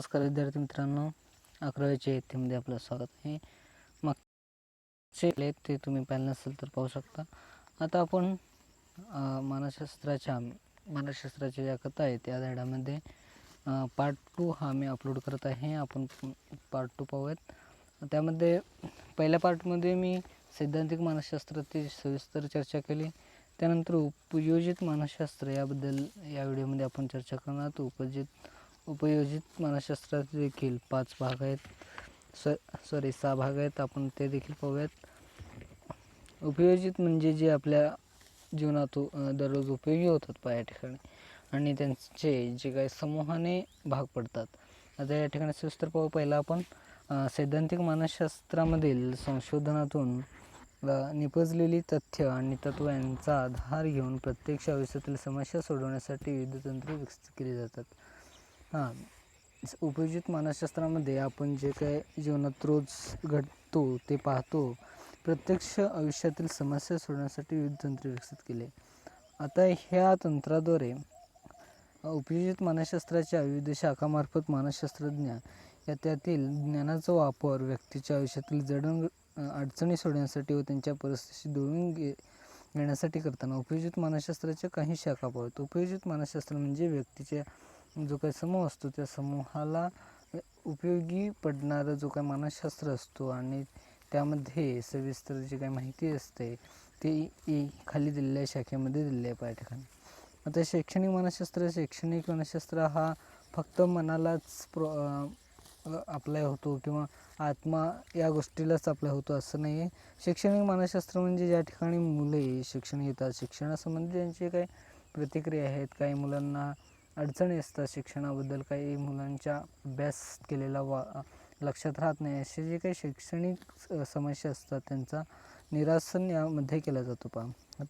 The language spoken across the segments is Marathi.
नमस्कार विद्यार्थी मित्रांनो अकरावीच्या येथेमध्ये आपलं स्वागत आहे. मागचे ते तुम्ही पाहिलं नसेल तर पाहू शकता. आता आपण मानसशास्त्राच्या मानसशास्त्राच्या ज्या कथा आहेत त्या धड्यामध्ये पार्ट टू हा मी अपलोड करत आहे. आपण पार्ट टू पाहूयात. त्यामध्ये पहिल्या पार्टमध्ये मी सैद्धांतिक मानसशास्त्राची सविस्तर चर्चा केली. त्यानंतर उपयोजित मानसशास्त्र याबद्दल या व्हिडिओमध्ये आपण चर्चा करणार आहोत. उपयोजित उपयोजित मानसशास्त्रात देखील पाच भाग आहेत. स सॉरी सहा भाग आहेत. आपण ते देखील पाहूयात. उपयोजित म्हणजे जे आपल्या जीवनात दररोज उपयोगी होतात पहा या ठिकाणी. आणि त्यांचे जे काही समूहाने भाग पडतात. आता या ठिकाणी सविस्तर पाहू. पहिला आपण सैद्धांतिक मानसशास्त्रामधील संशोधनातून निपजलेली तथ्य आणि तत्व यांचा आधार घेऊन प्रत्यक्ष आयुष्यातील समस्या सोडवण्यासाठी विविध तंत्रे विकसित केली जातात. हां. उपयोजित मानसशास्त्रामध्ये आपण जे काय जीवनात रोज घडतो ते पाहतो प्रत्यक्ष आयुष्यातील समस्या सोडवण्यासाठी विविध तंत्रे विकसित केले. आता ह्या तंत्राद्वारे उपयोजित मानसशास्त्राच्या विविध शाखामार्फत मानसशास्त्रज्ञ या त्यातील ज्ञानाचा वापर व्यक्तीच्या आयुष्यातील जडण अडचणी सोडण्यासाठी व त्यांच्या परिस्थितीशी जुळवून घे घेण्यासाठी करताना उपयोजित मानसशास्त्राच्या काही शाखा पाहतो उपयोजित मानसशास्त्र म्हणजे व्यक्तीच्या जो काही समूह असतो त्या समूहाला उपयोगी पडणारा जो काही मानसशास्त्र असतो आणि त्यामध्ये सविस्तर जी काही माहिती असते ते ई खाली दिलेल्या शाखेमध्ये दिलेली आहे पहा ठिकाणी. आता शैक्षणिक मानसशास्त्र शैक्षणिक मानसशास्त्र हा फक्त मनालाच प्रो अप्लाय होतो किंवा आत्मा या गोष्टीलाच अप्लाय होतो असं नाही आहे शैक्षणिक मानसशास्त्र म्हणजे ज्या ठिकाणी मुले शिक्षण घेतात शिक्षणासंबंधी त्यांचे काही प्रतिक्रिया आहेत काही मुलांना अडचणी असतात शिक्षणाबद्दल. काही मुलांच्या अभ्यास केलेला वा लक्षात राहत नाही. असे जे काही शैक्षणिक समस्या असतात त्यांचा निरासन यामध्ये केला जातो पहा.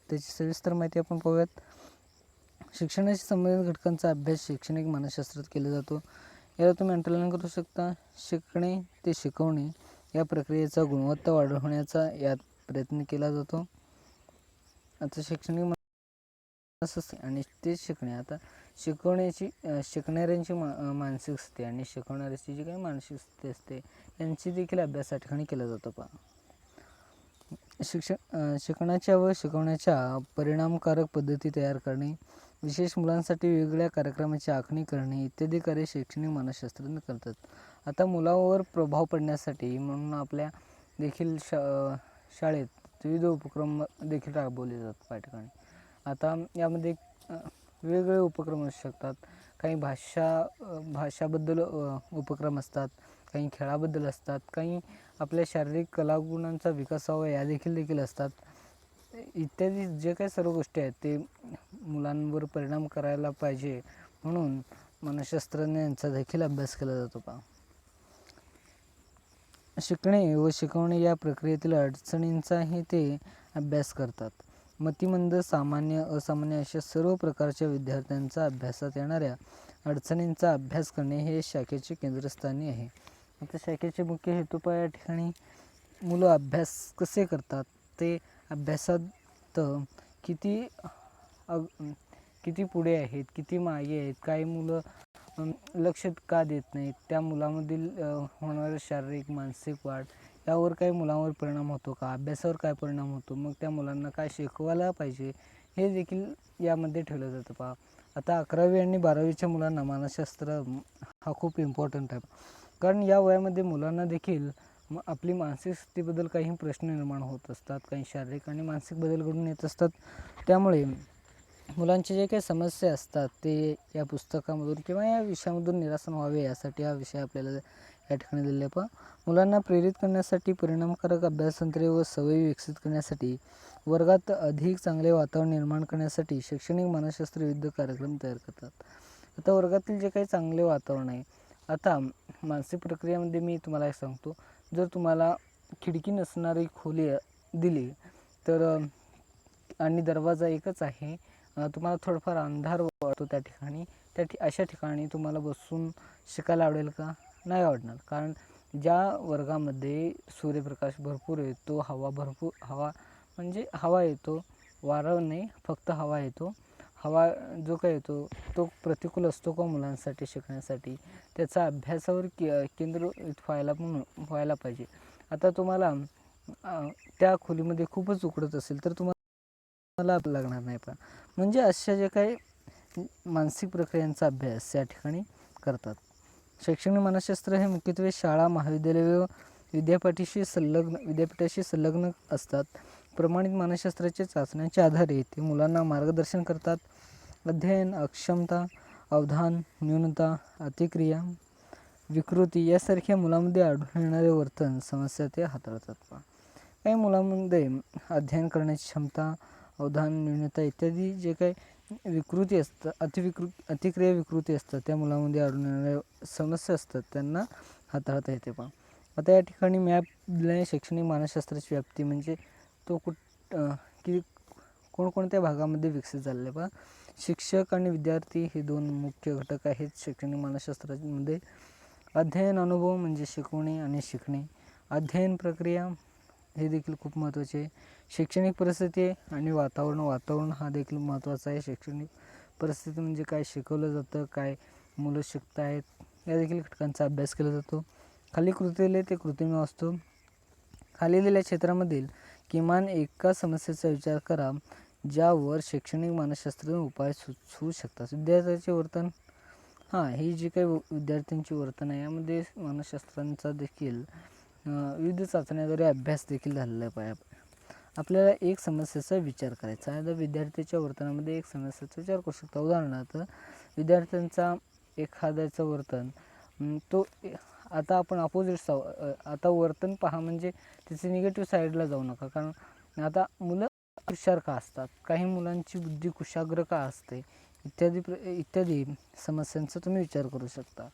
त्याची सविस्तर माहिती आपण पाहूयात. शिक्षणाशी संबंधित घटकांचा अभ्यास शैक्षणिक मानसशास्त्रात केला जातो. याला तुम्ही अंतर्लन करू शकता. शिकणे ते शिकवणे या प्रक्रियेचा गुणवत्ता वाढवण्याचा यात प्रयत्न केला जातो. आता शैक्षणिक मानसशास्त्र आणि ते शिकणे. आता शिकवण्याची शिकणाऱ्यांची मा मानसिक स्थिती आणि शिकवणाऱ्याची जी काही मानसिक स्थिती असते यांची देखील अभ्यास या ठिकाणी केला जातो पहा. शिक्षण शिकण्याच्या व शिकवण्याच्या परिणामकारक पद्धती तयार करणे विशेष मुलांसाठी वेगवेगळ्या कार्यक्रमाची आखणी करणे इत्यादी कार्य शैक्षणिक मानसशास्त्रज्ञ करतात. आता मुलावर प्रभाव पडण्यासाठी म्हणून आपल्या देखील शा शाळेत विविध उपक्रम देखील राबवले जातात या ठिकाणी आता यामध्ये वेगवेगळे उपक्रम असू शकतात. काही भाषा भाषाबद्दल उपक्रम असतात काही खेळाबद्दल असतात काही आपल्या शारीरिक कलागुणांचा विकास व्हावा या देखील देखील असतात. इत्यादी जे काही सर्व गोष्टी आहेत ते मुलांवर परिणाम करायला पाहिजे म्हणून मनशास्त्रज्ञांचा देखील अभ्यास केला जातो का? शिकणे व शिकवणे या प्रक्रियेतील अडचणींचाही ते अभ्यास करतात. मतिमंद सामान्य असामान्य अशा सर्व प्रकारच्या विद्यार्थ्यांचा अभ्यासात येणाऱ्या अडचणींचा अभ्यास करणे हे शाखेचे केंद्रस्थानी आहे. आता शाखेचे मुख्य हेतू या ठिकाणी मुलं अभ्यास कसे करतात? ते अभ्यासात किती अग किती पुढे आहेत किती मागे आहेत काही मुलं लक्षात लक्ष का देत नाहीत? त्या मुलामधील होणारं शारीरिक मानसिक वाढ यावर काही मुलांवर परिणाम होतो का? अभ्यासावर काय परिणाम होतो? मग त्या मुलांना काय शिकवायला पाहिजे? हे देखील यामध्ये ठेवलं जातं पहा. आता अकरावी आणि बारावीच्या मुलांना मानसशास्त्र हा खूप इम्पॉर्टंट आहे. कारण या वयामध्ये मुलांना देखील म आपली मानसिक स्थितीबद्दल काही प्रश्न निर्माण होत असतात. काही शारीरिक आणि मानसिक बदल घडून येत असतात. त्यामुळे मुलांचे जे काही समस्या असतात ते या पुस्तकामधून किंवा या विषयामधून निरासन व्हावे यासाठी हा विषय आपल्याला या ठिकाणी दिलेले पहा मुलांना प्रेरित करण्यासाठी परिणामकारक अभ्यासतंत्रे व सवयी विकसित करण्यासाठी वर्गात अधिक चांगले वातावरण निर्माण करण्यासाठी शैक्षणिक मानसशास्त्र विविध कार्यक्रम तयार करतात. आता वर्गातील जे काही चांगले वातावरण आहे आता मानसिक प्रक्रियेमध्ये मी तुम्हाला एक सांगतो. जर तुम्हाला खिडकी नसणारी खोली दिली तर आणि दरवाजा एकच आहे तुम्हाला थोडंफार अंधार वाटतो त्या ठिकाणी त्या ठि अशा ठिकाणी तुम्हाला बसून शिकायला आवडेल का? नाही आवडणार. कारण ज्या वर्गामध्ये सूर्यप्रकाश भरपूर येतो हवा भरपूर हवा म्हणजे हवा येतो वारा नाही फक्त हवा येतो. हवा जो काय येतो तो प्रतिकूल असतो का मुलांसाठी शिकण्यासाठी? त्याचा अभ्यासावर के केंद्रित व्हायला पण व्हायला पाहिजे. आता तुम्हाला त्या खोलीमध्ये खूपच उकडत असेल तर तुम्हाला लागणार नाही पण. म्हणजे अशा जे काही मानसिक प्रक्रियांचा अभ्यास या ठिकाणी करतात. शैक्षणिक मानसशास्त्र हे मुख्यत्वे शाळा महाविद्यालय व विद्यापीठाशी संलग्न विद्यापीठाशी संलग्न असतात. प्रमाणित मानसशास्त्राच्या चाचण्यांच्या आधारे ते मुलांना मार्गदर्शन करतात. अध्ययन अक्षमता अवधान न्यूनता अतिक्रिया विकृती यासारख्या मुलांमध्ये आढळून येणारे वर्तन समस्या ते हाताळतात. काही मुलांमध्ये अध्ययन करण्याची क्षमता अवधान न्यूनता इत्यादी जे काही विकृती असतात अतिविकृ अतिक्रिया विकृती असतात त्या मुलामध्ये आढळून येणाऱ्या समस्या असतात. त्यांना हाताळता येते पहा आता या ठिकाणी मॅप दिल्याने शैक्षणिक मानसशास्त्राची व्याप्ती म्हणजे तो कुठ की कोणकोणत्या भागामध्ये विकसित झालेला आहे. पहा शिक्षक आणि विद्यार्थी हे दोन मुख्य घटक आहेत शैक्षणिक मानसशास्त्रामध्ये. अध्ययन अनुभव म्हणजे शिकवणे आणि शिकणे. अध्ययन प्रक्रिया हे देखील खूप महत्त्वाचे आहे. शैक्षणिक परिस्थिती आणि वातावरण वातावरण हा देखील महत्त्वाचा आहे. शैक्षणिक परिस्थिती म्हणजे काय? शिकवलं जातं काय मुलं शिकत आहेत या देखील घटकांचा अभ्यास केला जातो. खाली कृतीले ते कृत्रिम असतो खाली दिलेल्या क्षेत्रामधील किमान एका समस्येचा विचार करा ज्यावर शैक्षणिक मानसशास्त्र उपाय सुचवू शकतात. विद्यार्थ्याचे वर्तन हां ही जी काही व- विद्यार्थ्यांची वर्तन आहे यामध्ये मानसशास्त्रांचा देखील विविध चाचण्याद्वारे अभ्यास देखील झालेला आहे. पाया आपल्याला एक समस्येचा विचार करायचा आहे. तर विद्यार्थ्याच्या वर्तनामध्ये एक समस्येचा विचार करू शकता. उदाहरणार्थ विद्यार्थ्यांचा एखाद्याचं वर्तन तो आता आपण अपोजिट साव आता वर्तन पहा म्हणजे त्याचे निगेटिव्ह साईडला जाऊ नका. कारण आता मुलं हुशार का असतात? काही मुलांची बुद्धी कुशाग्र का असते? इत्यादी प्र इत्यादी समस्यांचा तुम्ही विचार करू शकता.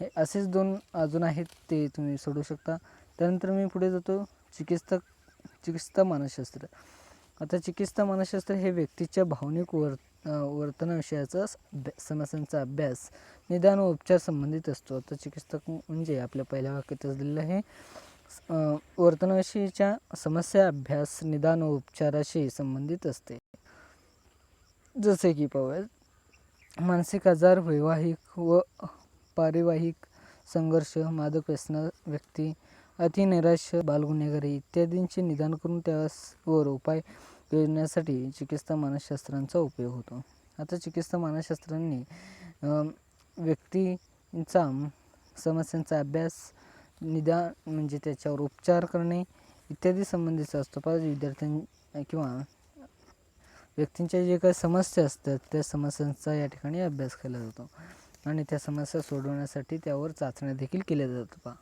हे असेच दोन अजून आहेत ते तुम्ही सोडू शकता. त्यानंतर मी पुढे जातो. चिकित्सक चिकित्सा मानसशास्त्र आता चिकित्सा मानसशास्त्र हे व्यक्तीच्या भावनिक वर वर्तनाविषयाचा समस्यांचा अभ्यास निदान व उपचार संबंधित असतो. आता चिकित्सक म्हणजे आपल्या पहिल्या वाक्यातच दिलेलं आहे वर्तनाविषयीच्या समस्या अभ्यास निदान व उपचाराशी संबंधित असते. जसे की पाहूया मानसिक आजार वैवाहिक व पारिवाहिक संघर्ष मादक व्यसना व्यक्ती अतिनैराश्य बालगुन्हेगारी इत्यादींचे निदान करून त्यावर उपाय योजण्यासाठी चिकित्सा मानसशास्त्रांचा उपयोग होतो. आता चिकित्सा मानसशास्त्रांनी व्यक्तींचा समस्यांचा अभ्यास निदान म्हणजे त्याच्यावर उपचार करणे इत्यादी संबंधीचा असतो. पाच विद्यार्थ्यां किंवा व्यक्तींच्या जे काही समस्या असतात त्या समस्यांचा या ठिकाणी अभ्यास केला जातो. आणि त्या समस्या सोडवण्यासाठी त्यावर चाचण्या देखील केल्या जातात. पहा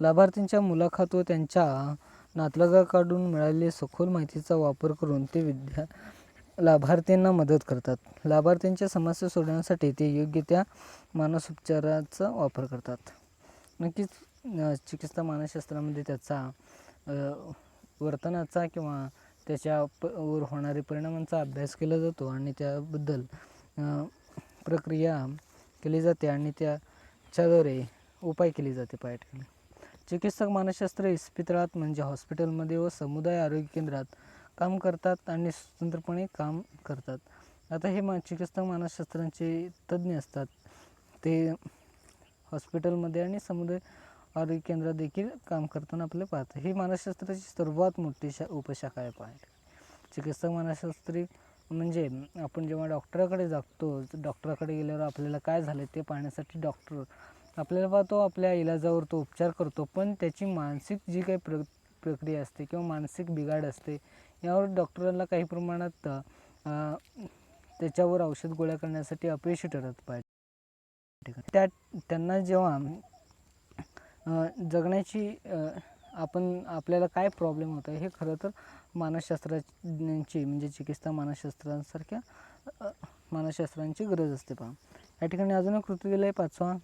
लाभार्थींच्या मुलाखत व त्यांच्या नातलगाकडून मिळालेल्या सखोल माहितीचा वापर करून ते विद्या लाभार्थींना मदत करतात. लाभार्थींच्या समस्या सोडवण्यासाठी ते योग्य त्या मानसोपचाराचा वापर करतात. नक्कीच चिकित्सा मानसशास्त्रामध्ये त्याचा वर्तनाचा किंवा त्याच्या प वर होणारे परिणामांचा अभ्यास केला जातो आणि त्याबद्दल प्रक्रिया केली जाते आणि त्याच्याद्वारे उपाय केले जाते पाया चिकित्सक मानसशास्त्र इस्पितळात म्हणजे हॉस्पिटलमध्ये व समुदाय आरोग्य केंद्रात काम करतात आणि स्वतंत्रपणे काम करतात. आता हे मा चिकित्सक मानसशास्त्रांचे तज्ज्ञ असतात. ते हॉस्पिटलमध्ये आणि समुदाय आरोग्य केंद्रात देखील काम करताना आपले पाहतं ही मानसशास्त्राची सर्वात मोठी शा उपशाखा आहे पाहिजे चिकित्सक मानसशास्त्री म्हणजे आपण जेव्हा डॉक्टराकडे जातो डॉक्टराकडे गेल्यावर आपल्याला काय झालं ते पाहण्यासाठी डॉक्टर आपल्याला तो आपल्या इलाजावर तो उपचार करतो पण त्याची मानसिक जी काही प्र प्रक्रिया असते किंवा मानसिक बिघाड असते यावर डॉक्टरांना काही प्रमाणात त्याच्यावर औषध गोळ्या करण्यासाठी अपयशी ठरत पाहिजे. त्या त्यांना जेव्हा जगण्याची आपण आपल्याला काय प्रॉब्लेम होतो हे खरं तर मानसशास्त्राची म्हणजे चिकित्सा मानसशास्त्रांसारख्या मानसशास्त्रांची गरज असते पहा. या ठिकाणी अजून एक कृती दिलं आहे पाचवा.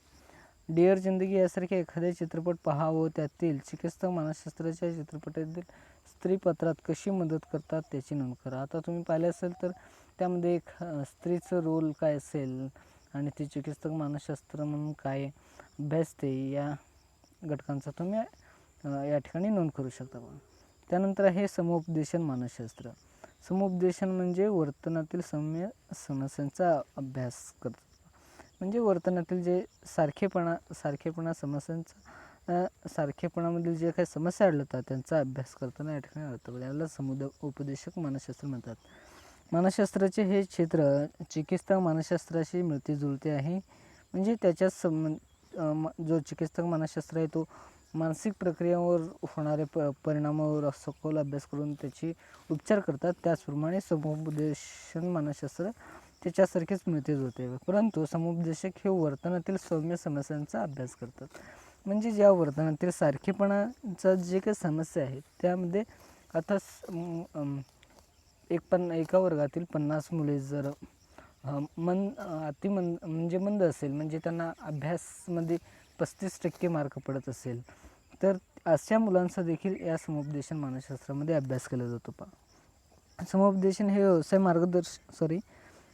डिअर जिंदगी यासारख्या एखादे चित्रपट पहावं त्यातील चिकित्सक मानसशास्त्राच्या चित्रपटातील स्त्रीपत्रात कशी मदत करतात त्याची नोंद करा. आता तुम्ही पाहिले असेल तर त्यामध्ये एक स्त्रीचं रोल काय असेल आणि ती चिकित्सक मानसशास्त्र म्हणून काय अभ्यासते या घटकांचा तुम्ही या ठिकाणी नोंद करू शकता बघा. त्यानंतर आहे समुपदेशन मानसशास्त्र. समुपदेशन म्हणजे वर्तनातील सौम्य समस्यांचा अभ्यास करतात म्हणजे वर्तनातील जे सारखेपणा सारखेपणा समस्यांचा सारखेपणामधील जे काही समस्या आढळतात त्यांचा अभ्यास करताना या ठिकाणी आढळतो याला समुद उपदेशक मानसशास्त्र म्हणतात. मानसशास्त्राचे हे क्षेत्र चिकित्सक मानसशास्त्राशी मिळते जुळते आहे. म्हणजे त्याच्या संबंध म- जो चिकित्सक मानसशास्त्र आहे तो मानसिक प्रक्रियांवर होणारे प परिणामावर सखोल अभ्यास करून त्याची उपचार करतात. त्याचप्रमाणे समुपदेशन मानसशास्त्र त्याच्यासारखेच मृत्यू होते. परंतु समुपदेशक हे वर्तनातील सौम्य समस्यांचा अभ्यास करतात. म्हणजे ज्या वर्तनातील सारखेपणाचा जे काही समस्या आहे त्यामध्ये आता एक पन्न एका वर्गातील पन्नास मुले जर मन अतिमंद म्हणजे मंद असेल म्हणजे त्यांना अभ्यासमध्ये पस्तीस टक्के मार्क पडत असेल तर अशा मुलांचा देखील या समुपदेशन मानसशास्त्रामध्ये अभ्यास केला जातो पा समुपदेशन हे व्यवसाय मार्गदर्श सॉरी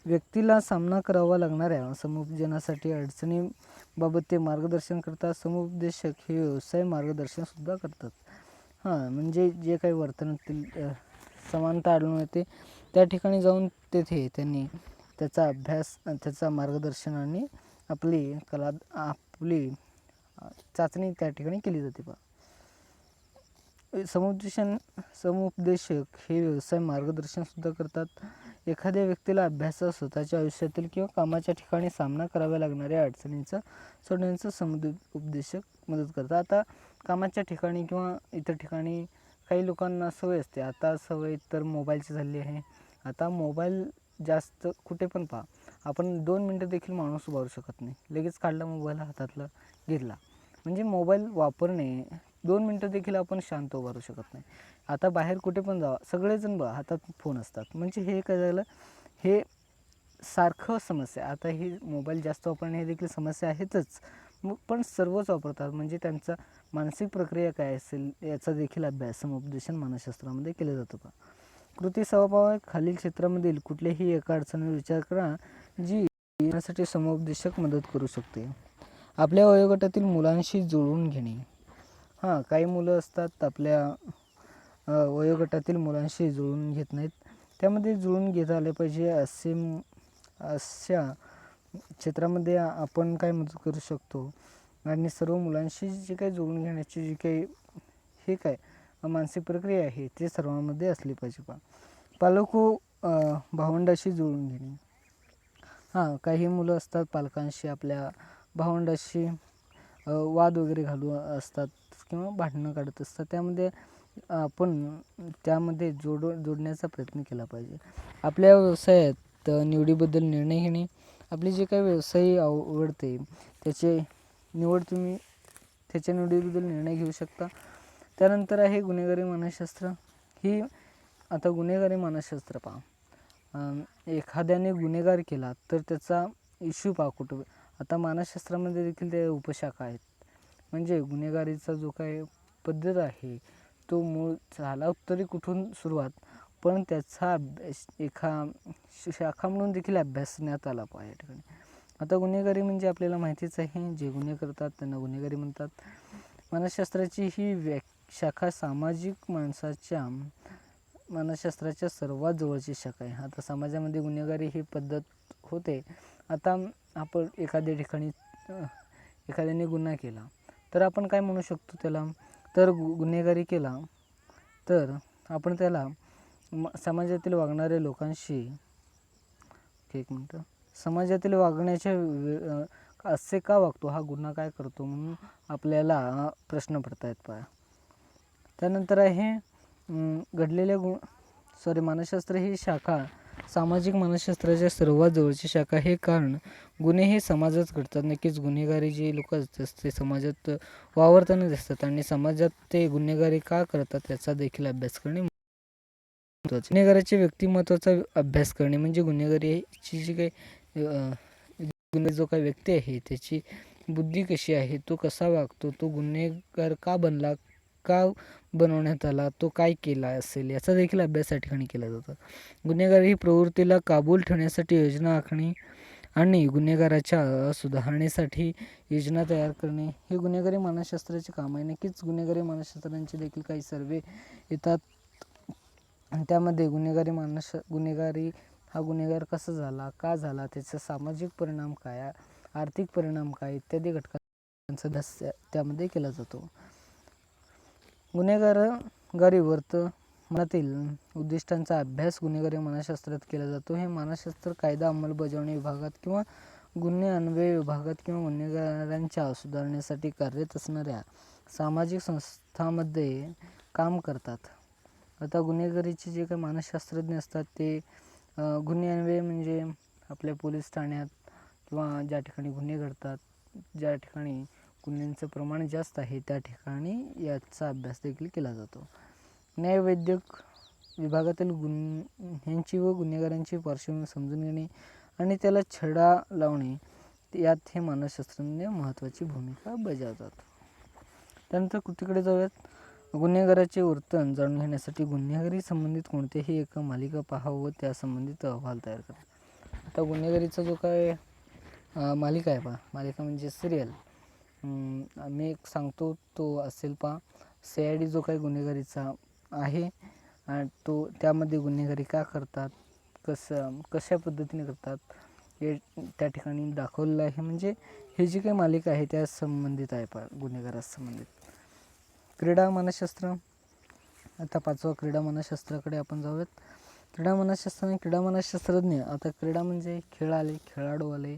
व्यक्तीला सामना करावा लागणाऱ्या समुपजनासाठी अडचणीबाबत ते मार्गदर्शन करतात. समुपदेशक हे व्यवसाय मार्गदर्शनसुद्धा करतात. हां म्हणजे जे काही वर्तनातील समानता आढळून येते त्या ठिकाणी जाऊन तेथे त्यांनी त्याचा अभ्यास त्याचा मार्गदर्शन आणि आपली कला आपली चाचणी त्या ठिकाणी केली जाते बा. समुपदेशन समुपदेशक हे व्यवसाय मार्गदर्शनसुद्धा करतात. एखाद्या व्यक्तीला अभ्यासात स्वतःच्या आयुष्यातील किंवा कामाच्या ठिकाणी सामना कराव्या लागणाऱ्या अडचणींचा सोडण्याचं समुद उपदेशक मदत करतात. आता कामाच्या ठिकाणी किंवा इतर ठिकाणी काही लोकांना सवय असते. आता सवय तर मोबाईलची झाली आहे. आता मोबाईल जास्त कुठे पण पहा. आपण दोन मिनटं देखील माणूस उभारू शकत नाही. लगेच काढला मोबाईल हातातला घेतला. म्हणजे मोबाईल वापरणे दोन मिनटं देखील आपण शांत उभारू शकत नाही. आता बाहेर कुठे पण जावा. सगळेजण बघा हातात फोन असतात. म्हणजे हे काय झालं? हे सारखं समस्या. आता ही मोबाईल जास्त वापरणे हे देखील समस्या आहेतच. मग पण सर्वच वापरतात. म्हणजे त्यांचा मानसिक प्रक्रिया काय असेल याचा देखील अभ्यास समुपदेशन मानसशास्त्रामध्ये केला जातो का कृती स्वभावा खालील क्षेत्रामधील कुठल्याही एका अडचणीवर विचार करा जी येण्यासाठी समुपदेशक मदत करू शकते. आपल्या वयोगटातील मुलांशी जुळवून घेणे. हां काही मुलं असतात आपल्या वयोगटातील मुलांशी जुळून घेत नाहीत. त्यामध्ये जुळून घेता आले पाहिजे असे अशा क्षेत्रामध्ये आपण काय मदत करू शकतो? आणि सर्व मुलांशी जे काही जुळून घेण्याची जी काही हे काय मानसिक प्रक्रिया आहे ते सर्वांमध्ये असली पाहिजे पा पालक हो, भावंडाशी जुळून घेणे. हां काही मुलं असतात पालकांशी आपल्या भावंडाशी वाद वगैरे घालू असतात किंवा भांडणं काढत असतात. त्यामध्ये आपण त्यामध्ये जोड जोडण्याचा प्रयत्न केला पाहिजे. आपल्या व्यवसायात निवडीबद्दल निर्णय घेणे आपली जे काही व्यवसाय आवडते त्याचे निवड तुम्ही त्याच्या निवडीबद्दल निर्णय घेऊ शकता. त्यानंतर आहे गुन्हेगारी मानसशास्त्र. ही आता गुन्हेगारी मानसशास्त्र पहा. एखाद्याने गुन्हेगार केला तर त्याचा इश्यू पहा कुठं. आता मानसशास्त्रामध्ये देखील ते उपशाखा आहेत. म्हणजे गुन्हेगारीचा जो काही पद्धत आहे तो मूळ झाला तरी कुठून सुरुवात? पण त्याचा अभ्यास एका श- शाखा म्हणून देखील अभ्यासण्यात आला पाहिजे या ठिकाणी. आता गुन्हेगारी म्हणजे आपल्याला माहितीच आहे जे गुन्हे करतात त्यांना गुन्हेगारी म्हणतात. मानसशास्त्राची ही व्या शाखा सामाजिक माणसाच्या मानसशास्त्राच्या सर्वात जवळची शाखा आहे. आता समाजामध्ये गुन्हेगारी ही पद्धत होते. आता आपण एखाद्या ठिकाणी एखाद्याने गुन्हा केला तर आपण काय म्हणू शकतो त्याला? तर गु गुन्हेगारी केला तर आपण त्याला म समाजातील वागणाऱ्या लोकांशी एक मिनटं. समाजातील वागण्याच्या वे- असे का वागतो? हा गुन्हा काय करतो? म्हणून आपल्याला प्रश्न पडतायत पहा त्यानंतर आहे घडलेल्या गु सॉरी मानसशास्त्र ही शाखा सामाजिक मानसशास्त्राच्या सर्वात जवळची शाखा हे कारण. गुन्हे हे समाजात घडतात. नक्कीच गुन्हेगारी जे लोक असतात ते समाजात वावरताना दिसतात आणि समाजात ते गुन्हेगारी का करतात याचा देखील अभ्यास करणे महत्त्वाचे. गुन्हेगाराच्या व्यक्तिमत्वाचा अभ्यास करणे म्हणजे गुन्हेगारीची जी काही गुन्हे जो काही व्यक्ती आहे त्याची बुद्धी कशी आहे तो कसा वागतो तो गुन्हेगार का बनला का बनवण्यात आला? तो काय केला असेल? याचा देखील अभ्यास या ठिकाणी केला जातो. गुन्हेगारी ही प्रवृत्तीला काबूल ठेवण्यासाठी योजना आखणे आणि गुन्हेगाराच्या सुधारणेसाठी योजना तयार करणे. हे गुन्हेगारी मानसशास्त्राचे काम आहे. नक्कीच गुन्हेगारी मानसशास्त्रांचे देखील काही सर्वे येतात. आणि त्यामध्ये गुन्हेगारी मानस गुन्हेगारी हा गुन्हेगार कसा झाला का झाला त्याचा सामाजिक परिणाम काय आर्थिक परिणाम काय इत्यादी घटकांचा अभ्यास त्यामध्ये केला जातो. गुन्हेगार वर्त मनातील उद्दिष्टांचा अभ्यास गुन्हेगारी मानसशास्त्रात केला जातो. हे मानसशास्त्र कायदा अंमलबजावणी विभागात किंवा गुन्हे अन्वय विभागात किंवा गुन्हेगारांच्या सुधारण्यासाठी कार्यरत असणाऱ्या सामाजिक संस्थांमध्ये काम करतात. आता गुन्हेगारीचे जे काही मानसशास्त्रज्ञ असतात ते गुन्हे अन्वय म्हणजे आपल्या पोलीस ठाण्यात किंवा ज्या ठिकाणी गुन्हे घडतात ज्या ठिकाणी गुन्ह्यांचं प्रमाण जास्त आहे त्या ठिकाणी याचा अभ्यास देखील केला जातो. न्यायवैद्यक विभागातील गुन्ह्यांची व गुन्हेगारांची पार्श्वभूमी समजून घेणे आणि त्याला छडा लावणे यात हे मानसशास्त्रज्ञ महत्त्वाची भूमिका बजावतात. त्यानंतर कृतीकडे जाऊयात. गुन्हेगाराचे वर्तन जाणून घेण्यासाठी गुन्हेगारी संबंधित कोणतेही एका मालिका पहा व त्या संबंधित अहवाल तयार करा. आता गुन्हेगारीचा जो काय मालिका आहे पहा मालिका म्हणजे सिरियल मी एक सांगतो तो असेल पहा सी आय डी जो काही गुन्हेगारीचा आहे तो त्यामध्ये गुन्हेगारी का करतात कसं कशा पद्धतीने करतात हे त्या ठिकाणी दाखवलेलं आहे. म्हणजे हे जी काही मालिका आहे त्या संबंधित आहे पा गुन्हेगारास संबंधित. क्रीडा मानसशास्त्र आता पाचवा क्रीडा मानसशास्त्राकडे आपण जाऊयात. क्रीडा मानसशास्त्र आणि क्रीडा मानसशास्त्रज्ञ आता क्रीडा म्हणजे खेळ आले खेळाडू आले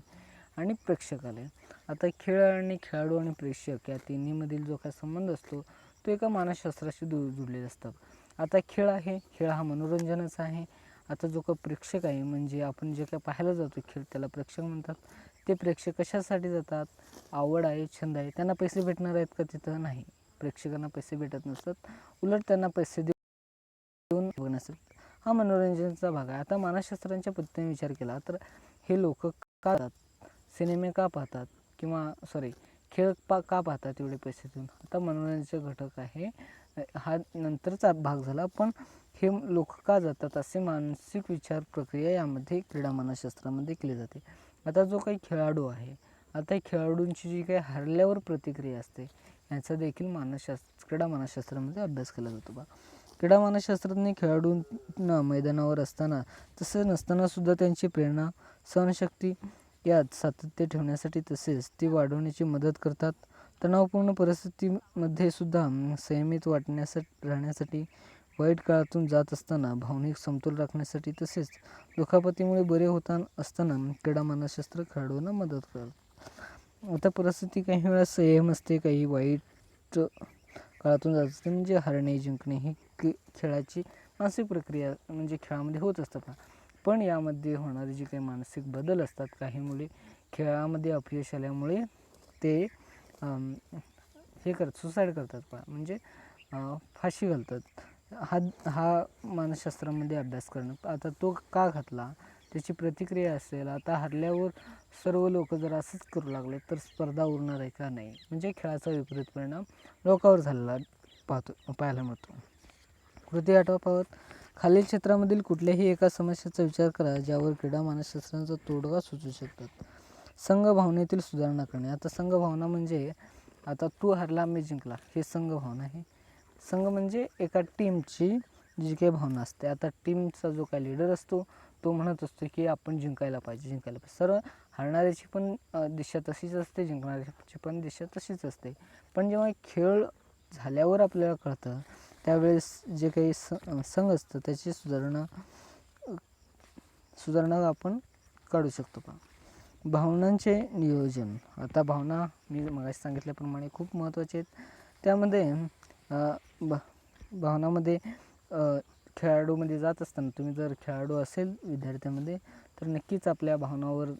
आणि प्रेक्षक आले आता खेळ आणि खेळाडू आणि प्रेक्षक या तिन्हीमधील जो काय संबंध असतो तो एका मानसशास्त्राशी दु जुडलेला असतात. आता खेळ आहे खेळ हा मनोरंजनाचा आहे. आता जो काय प्रेक्षक आहे म्हणजे आपण जे काय पाहायला जातो खेळ त्याला प्रेक्षक म्हणतात. ते प्रेक्षक कशासाठी जातात? आवड आहे छंद आहे त्यांना पैसे भेटणार आहेत का तिथं? नाही. प्रेक्षकांना पैसे भेटत नसतात. उलट त्यांना पैसे देऊन बघण्यासाठी हा मनोरंजनाचा भाग आहे. आता मानसशास्त्रांच्या पद्धतीने विचार केला तर हे लोक का सिनेमे का पाहतात? किंवा सॉरी खेळ पा का पाहतात एवढे पैसे देऊन? आता मनोरंजनाचे घटक आहे. हा नंतरचा भाग झाला पण हे लोक का जातात असे मानसिक विचार प्रक्रिया यामध्ये क्रीडा मानसशास्त्रामध्ये केली जाते. आता जो काही खेळाडू आहे आता खेळाडूंची जी काही हरल्यावर प्रतिक्रिया असते याचा देखील मानसशास्त्र क्रीडा मानसशास्त्रामध्ये अभ्यास केला जातो बा. क्रीडा मानसशास्त्रज्ञ खेळाडूंना मैदानावर असताना तसं नसताना सुद्धा त्यांची प्रेरणा सहनशक्ती यात सातत्य ठेवण्यासाठी तसेच ती वाढवण्याची मदत करतात. तणावपूर्ण परिस्थितीमध्ये सुद्धा संयमित वाटण्यासाठी राहण्यासाठी वाईट काळातून जात असताना भावनिक समतोल राखण्यासाठी तसेच दुखापतीमुळे बरे होता असताना क्रीडा मानसशास्त्र खेळाडूंना मदत करतात आता परिस्थिती काही वेळा संयम असते काही वाईट काळातून जात असते. म्हणजे हरणे जिंकणे ही क खेळाची मानसिक प्रक्रिया म्हणजे खेळामध्ये होत असतात पण यामध्ये होणारे जे काही मानसिक बदल असतात काही मुले खेळामध्ये अपयश आल्यामुळे ते हे करत सुसाईड करतात पहा म्हणजे फाशी घालतात. हा हा मानसशास्त्रामध्ये अभ्यास करणं. आता तो का घातला? त्याची प्रतिक्रिया असेल. आता हरल्यावर सर्व लोक जर असंच करू लागले तर स्पर्धा उरणार आहे का नाही? म्हणजे खेळाचा विपरीत परिणाम लोकांवर झालेला पाहतो पाहायला मिळतो. कृती आठवा पाहत खालील क्षेत्रामधील कुठल्याही एका समस्येचा विचार करा ज्यावर क्रीडा मानसशास्त्रांचा तोडगा सुचू शकतात. संघ भावनेतील सुधारणा करणे. आता संघभावना म्हणजे आता तू हरला मी जिंकला. हे संघभावना आहे. संघ म्हणजे एका टीमची जी काही भावना असते. आता टीमचा जो काही लीडर असतो तो म्हणत असतो की आपण जिंकायला पाहिजे जिंकायला पाहिजे. सर्व हरणाऱ्याची पण दिशा तशीच असते जिंकणाऱ्याची पण दिशा तशीच असते. पण जेव्हा खेळ झाल्यावर आपल्याला कळतं त्यावेळेस जे काही स संघ असतं त्याची सुधारणा सुधारणा आपण काढू शकतो का भावनांचे नियोजन. आता भावना मी मगाशी सांगितल्याप्रमाणे खूप महत्त्वाचे आहेत. त्यामध्ये अ, भ भावनामध्ये खेळाडूमध्ये जात असताना तुम्ही जर खेळाडू असेल विद्यार्थ्यामध्ये तर नक्कीच आपल्या भावनावर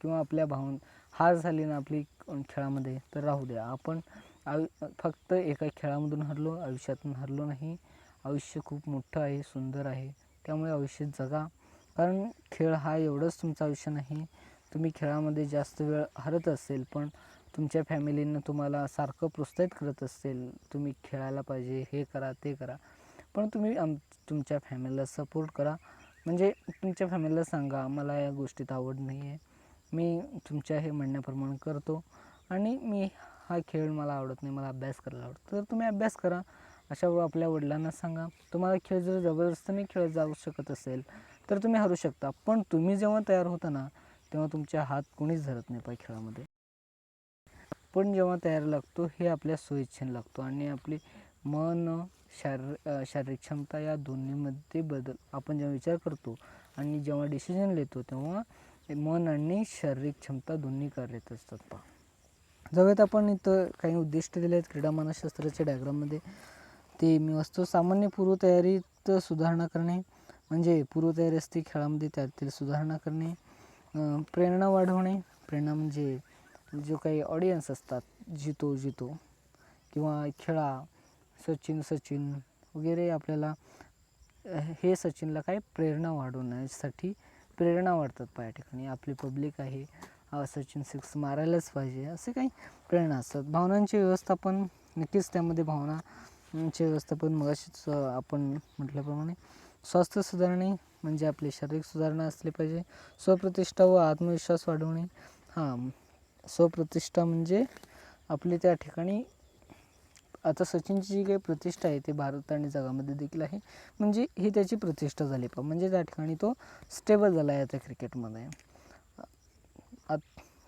किंवा आपल्या भावना हार झाली ना आपली खेळामध्ये तर राहू द्या. आपण आयु फक्त एका खेळामधून हरलो आयुष्यातून हरलो नाही. आयुष्य खूप मोठं आहे सुंदर आहे. त्यामुळे आयुष्य जगा. कारण खेळ हा एवढंच तुमचं आयुष्य नाही. तुम्ही खेळामध्ये जास्त वेळ हरत असेल पण तुमच्या फॅमिलीनं तुम्हाला सारखं प्रोत्साहित करत असेल तुम्ही खेळायला पाहिजे हे करा ते करा. पण तुम्ही आम तुमच्या फॅमिलीला सपोर्ट करा. म्हणजे तुमच्या फॅमिलीला सांगा मला या गोष्टीत आवड नाही आहे मी तुमच्या हे म्हणण्याप्रमाणे करतो. आणि मी हा खेळ मला आवडत नाही मला अभ्यास करायला आवडतो. तर तुम्ही अभ्यास करा. अशा वेळी आपल्या वडिलांना सांगा. तुम्हाला खेळ जर जबरदस्तीने खेळ जाऊ शकत असेल तर तुम्ही हरू शकता. पण तुम्ही जेव्हा तयार होता ना तेव्हा तुमच्या हात कोणीच धरत नाही पाहिजे खेळामध्ये. पण जेव्हा तयार लागतो हे आपल्या सोयीच्छेने लागतो आणि आपली मन शारीर शारीरिक क्षमता या दोन्हीमध्ये बदल आपण जेव्हा विचार करतो आणि जेव्हा डिसिजन लेतो तेव्हा मन आणि शारीरिक क्षमता दोन्ही कार्यरत असतात पहा. जाऊयात आपण इथं काही उद्दिष्ट दिले आहेत. क्रीडा मानसशास्त्राच्या डायग्राममध्ये ते मी वाचतो. सामान्य पूर्वतयारीत सुधारणा करणे म्हणजे पूर्वतयारी असते खेळामध्ये त्यातील सुधारणा करणे प्रेरणा वाढवणे. प्रेरणा म्हणजे जो काही ऑडियन्स असतात जितो जितो. किंवा खेळा सचिन सचिन वगैरे आपल्याला हे सचिनला काय प्रेरणा वाढवण्यासाठी प्रेरणा वाढतात. पाया ठिकाणी आपली पब्लिक आहे. सचिन सिक्स मारायलाच पाहिजे असे काही प्रेरणा असतात. भावनांचे व्यवस्थापन नक्कीच त्यामध्ये भावनांचे व्यवस्थापन मगाशीच आपण म्हटल्याप्रमाणे स्वास्थ्य सुधारणे म्हणजे आपली शारीरिक सुधारणा असली पाहिजे. स्वप्रतिष्ठा व आत्मविश्वास वाढवणे हां स्वप्रतिष्ठा म्हणजे आपली त्या ठिकाणी आता सचिनची जी काही प्रतिष्ठा आहे ती भारत आणि जगामध्ये देखील आहे. म्हणजे ही त्याची प्रतिष्ठा झाली पा म्हणजे त्या ठिकाणी तो स्टेबल झाला आहे आता क्रिकेटमध्ये आत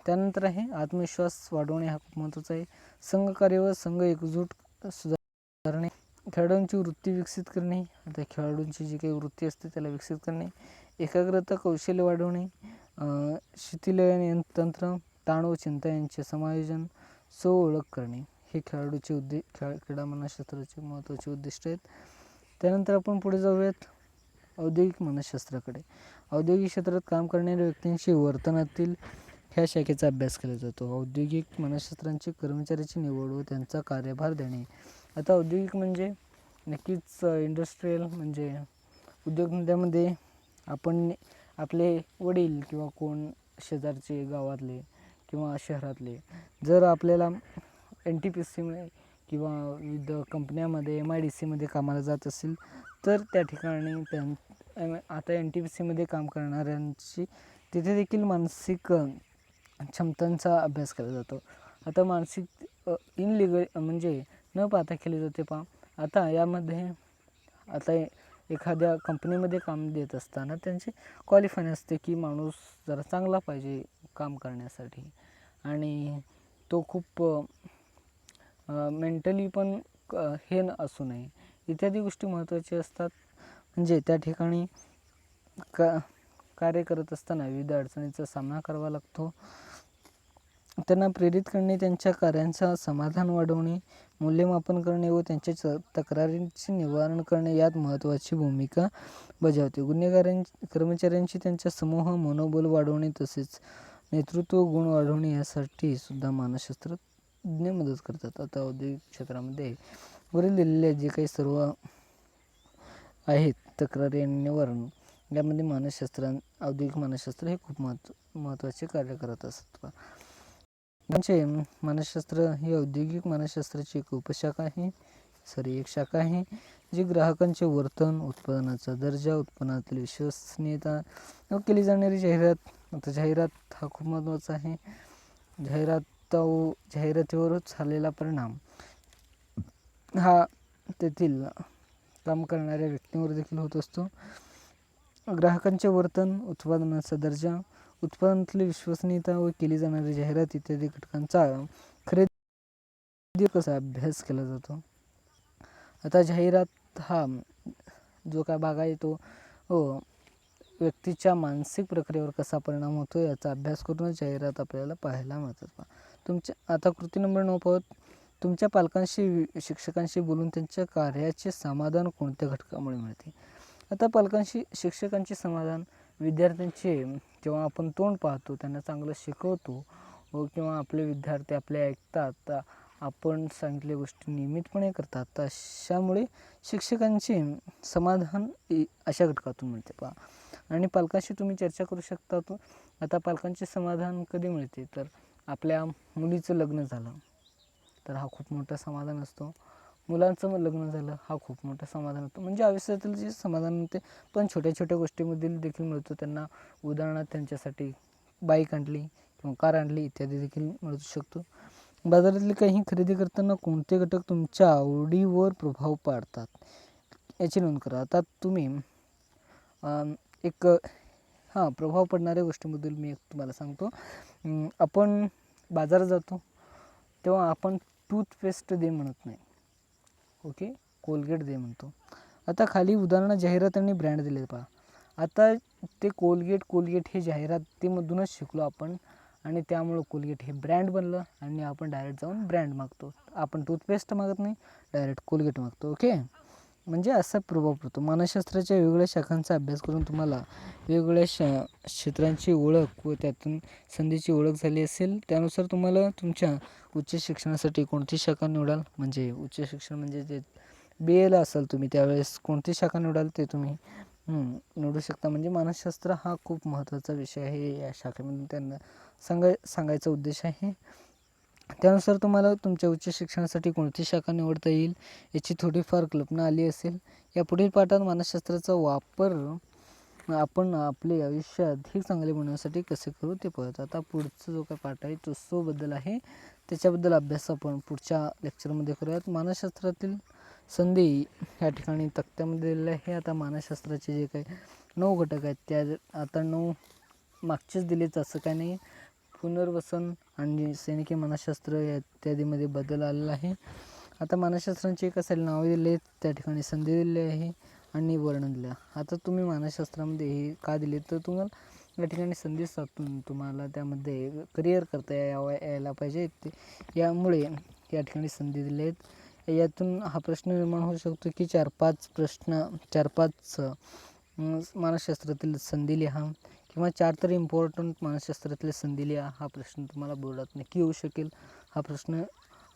त्यानंतर आहे आत्मविश्वास वाढवणे हा खूप महत्त्वाचा आहे. संघकार्य व संघ एकजूट सुधारणे खेळाडूंची वृत्ती विकसित करणे आता खेळाडूंची जी काही वृत्ती असते त्याला विकसित करणे एकाग्रता कौशल्य वाढवणे अं, शिथिलयन तंत्र ताण व चिंता यांचे समायोजन सो ओळख करणे हे खेळाडूचे उद्दे खेळ क्रीडा मनशास्त्राचे महत्त्वाचे उद्दिष्ट आहेत. त्यानंतर आपण पुढे जाऊयात औद्योगिक मनशास्त्राकडे. औद्योगिक क्षेत्रात काम करणाऱ्या व्यक्तींशी वर्तनातील ह्या शाखेचा अभ्यास केला जातो. औद्योगिक मनशास्त्रांचे कर्मचाऱ्याची निवड व त्यांचा कार्यभार देणे. आता औद्योगिक म्हणजे नक्कीच इंडस्ट्रीयल म्हणजे उद्योगधंद्यामध्ये आपण आपले वडील किंवा कोण शेजारचे गावातले किंवा शहरातले जर आपल्याला एन टी पी सीमध्ये किंवा विविध कंपन्यामध्ये एम आय डी सीमध्ये कामाला जात असेल तर त्या ठिकाणी त्यां आता एन टी पी सीमध्ये काम करणाऱ्यांची तिथे देखील मानसिक क्षमतांचा अभ्यास केला जातो. आता मानसिक इनलिगल म्हणजे न पाहता केले जाते पा आता यामध्ये आता एखाद्या कंपनीमध्ये काम देत असताना त्यांचे क्वालिफाय असते की माणूस जरा चांगला पाहिजे काम करण्यासाठी. आणि तो खूप मेंटली पण क- हे न असू नये. इत्यादी गोष्टी महत्त्वाच्या असतात. म्हणजे त्या ठिकाणी का कार्य करत असताना विविध अडचणीचा सामना करावा लागतो. त्यांना प्रेरित करणे त्यांच्या कार्यांचा समाधान वाढवणे मूल्यमापन करणे व त्यांच्या च- तक्रारींचे निवारण करणे यात महत्त्वाची भूमिका बजावते. गुन्हेगारां कर्मचाऱ्यांची त्यांच्या समूह मनोबल वाढवणे तसेच नेतृत्व गुण वाढवणे यासाठी सुद्धा मानसशास्त्रज्ञ मदत करतात. आता औद्योगिक क्षेत्रामध्ये वरील दिलेल्या जे काही सर्व आहेत तक्रारी आणि निवारण यामध्ये मानसशास्त्र औद्योगिक मानसशास्त्र हे खूप महत्त्व महत्त्वाचे कार्य करत असतात म्हणजे मानसशास्त्र ही औद्योगिक मानसशास्त्राची एक उपशाखा आहे. सॉरी एक शाखा आहे जी ग्राहकांचे वर्तन उत्पादनाचा दर्जा उत्पन्नातील विश्वसनीयता व केली जाणारी जाहिरात. आता जाहिरात हा खूप महत्त्वाचा आहे. जाहिरात जाहिरातीवरच झालेला परिणाम हा तेथील काम करणाऱ्या व्यक्तींवर देखील होत असतो. ग्राहकांचे वर्तन उत्पादनाचा दर्जा उत्पादनातली विश्वसनीयता व केली जाणारी जाहिरात इत्यादी घटकांचा खरेदी कसा अभ्यास केला जातो? आता जाहिरात हा जो काय भाग आहे तो हो व्यक्तीच्या मानसिक प्रक्रियेवर कसा परिणाम होतो याचा अभ्यास करूनच जाहिरात आपल्याला पाहायला मिळतात. तुमच्या आता कृती नंबर नऊ पाहत तुमच्या पालकांशी शिक्षकांशी बोलून त्यांच्या कार्याचे समाधान कोणत्या घटकामुळे मिळते? आता पालकांशी शिक्षकांचे समाधान विद्यार्थ्यांचे जेव्हा आपण तोंड पाहतो त्यांना चांगलं शिकवतो व किंवा आपले विद्यार्थी आपले ऐकतात आपण सांगितलेल्या गोष्टी नियमितपणे करतात. तर अशामुळे शिक्षकांचे समाधान अशा घटकातून मिळते पहा. आणि पालकांशी तुम्ही चर्चा करू शकता तो. आता पालकांचे समाधान कधी मिळते? तर आपल्या मुलीचं लग्न झालं. तर हा खूप मोठा समाधान असतो. मुलांचं मग लग्न झालं हा खूप मोठा समाधान होतं. म्हणजे आयुष्यातील जे समाधान होते पण छोट्या छोट्या गोष्टीमधील देखील मिळतो. त्यांना उदाहरणार्थ त्यांच्यासाठी बाईक आणली किंवा कार आणली इत्यादी देखील मिळू शकतो. बाजारातली काही खरेदी करताना कोणते घटक तुमच्या आवडीवर प्रभाव पाडतात? याची नोंद करा. आता तुम्ही एक हां प्रभाव पडणाऱ्या गोष्टीबद्दल मी एक तुम्हाला सांगतो. आपण बाजारात जातो तेव्हा आपण टूथपेस्ट दे म्हणत नाही. ओके? कोलगेट दे म्हणतो. आता खाली उदाहरणं जाहिरात आणि ब्रँड दिले पहा. आता ते कोलगेट कोलगेट हे जाहिरातीमधूनच शिकलो आपण आणि त्यामुळं कोलगेट हे ब्रँड बनलं आणि आपण डायरेक्ट जाऊन ब्रँड मागतो. आपण टूथपेस्ट मागत नाही डायरेक्ट कोलगेट मागतो ओके? म्हणजे असा प्रभाव पडतो. मानसशास्त्राच्या वेगवेगळ्या शाखांचा अभ्यास करून तुम्हाला वेगवेगळ्या शा क्षेत्रांची ओळख व त्यातून संधीची ओळख झाली असेल त्यानुसार तुम्हाला तुमच्या उच्च शिक्षणासाठी कोणती शाखा निवडाल? म्हणजे उच्च शिक्षण म्हणजे जे बी एला असाल तुम्ही त्यावेळेस कोणती शाखा निवडाल ते तुम्ही निवडू शकता. म्हणजे मानसशास्त्र हा खूप महत्त्वाचा विषय आहे या शाखेमधून त्यांना सांगाय सांगायचा उद्देश आहे. त्यानुसार तुम्हाला तुमच्या उच्च शिक्षणासाठी कोणती शाखा निवडता येईल याची थोडीफार कल्पना आली असेल. या पुढील पाठात मानसशास्त्राचा वापर आपण आपले आयुष्य अधिक चांगले बनवण्यासाठी कसे करू ते पाहतो आता पुढचा जो काही पाठ आहे तो सोबद्दल आहे. त्याच्याबद्दल अभ्यास आपण पुढच्या लेक्चरमध्ये करूयात. मानसशास्त्रातील संधी या ठिकाणी तक्त्यामध्ये दिलेलं आहे आता मानसशास्त्राचे जे काही नऊ घटक आहेत त्या आता नऊ मागचेच दिलेच असं काही नाही. पुनर्वसन आणि सैनिकी मानसशास्त्र या इत्यादीमध्ये बदल आलेला आहे. आता मानसशास्त्रांचे एक असेल नावे दिले आहेत त्या ठिकाणी संधी दिली आहे आणि वर्णन दिलं आहे. आता तुम्ही मानसशास्त्रामध्ये हे का दिले? तर तुम्हाला या ठिकाणी संधी साधून तुम्हाला त्यामध्ये करिअर करता यावा यायला पाहिजे. ते यामुळे या ठिकाणी संधी दिल्या आहेत. यातून हा प्रश्न निर्माण होऊ शकतो की चार पाच प्रश्न चार पाच मानसशास्त्रातील संधी लिहा. किंवा चार तर इम्पॉर्टंट मानसशास्त्रातील संधी लिहा हा प्रश्न तुम्हाला बोर्डात नक्की येऊ शकेल. हा प्रश्न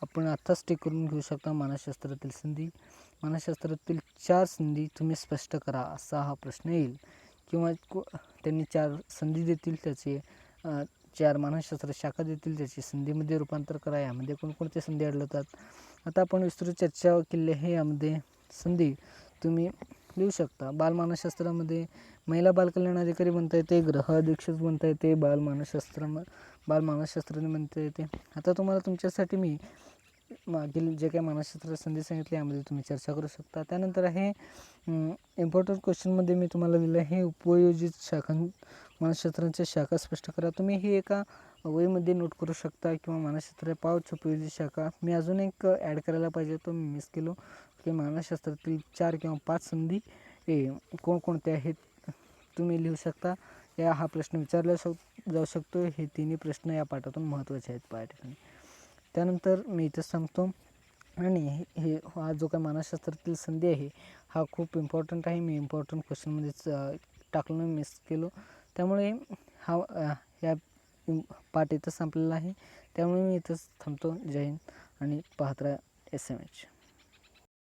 आपण आत्ताच टेक करून घेऊ शकता मानसशास्त्रातील संधी. मानसशास्त्रातील चार संधी तुम्ही स्पष्ट करा असा हा प्रश्न येईल. किंवा को त्यांनी चार संधी देतील त्याचे चार मानसशास्त्र शाखा देतील त्याची संधीमध्ये रूपांतर करा यामध्ये कोणकोणते संधी आढळतात? आता आपण विस्तृत चर्चा केली आहे यामध्ये संधी. तुम्ही लिहू शकता. बालमानसशास्त्रामध्ये महिला बालकल्याण अधिकारी म्हणता येते ग्रह अधीक्षक म्हणता येते बालमानसशास्त्र बालमानसशास्त्रज्ञ म्हणता येते. आता तुम्हाला तुमच्यासाठी मी मागील जे काही मानसशास्त्र संधी सांगितली यामध्ये तुम्ही चर्चा करू शकता. त्यानंतर आहे इम्पॉर्टंट क्वेश्चनमध्ये मी तुम्हाला दिलं आहे उपयोजित शाखां मानसशास्त्रांच्या शाखा स्पष्ट करा. तुम्ही ही एका वहीमध्ये नोट करू शकता किंवा मानसशास्त्र पावच उपयोजित शाखा मी अजून एक ॲड करायला पाहिजे तो मी मिस केलो. की मानसशास्त्रातील चार किंवा पाच संधी ए कोणकोणत्या आहेत तुम्ही लिहू शकता. या हा प्रश्न विचारला शक जाऊ शकतो. हे तिन्ही प्रश्न या पाठातून महत्त्वाचे आहेत पहा ठिकाणी. त्यानंतर मी इथं सांगतो. आणि हे- हे हा जो काय मानसशास्त्रातील संधी आहे हा खूप इम्पॉर्टंट आहे. मी इम्पॉर्टंट क्वेश्चनमध्येच टाकलं मिस केलो. त्यामुळे हा या पाठ इथं संपलेला आहे. त्यामुळे मी इथंच थांबतो. जय हिंद आणि पाहत राहा एस एम एच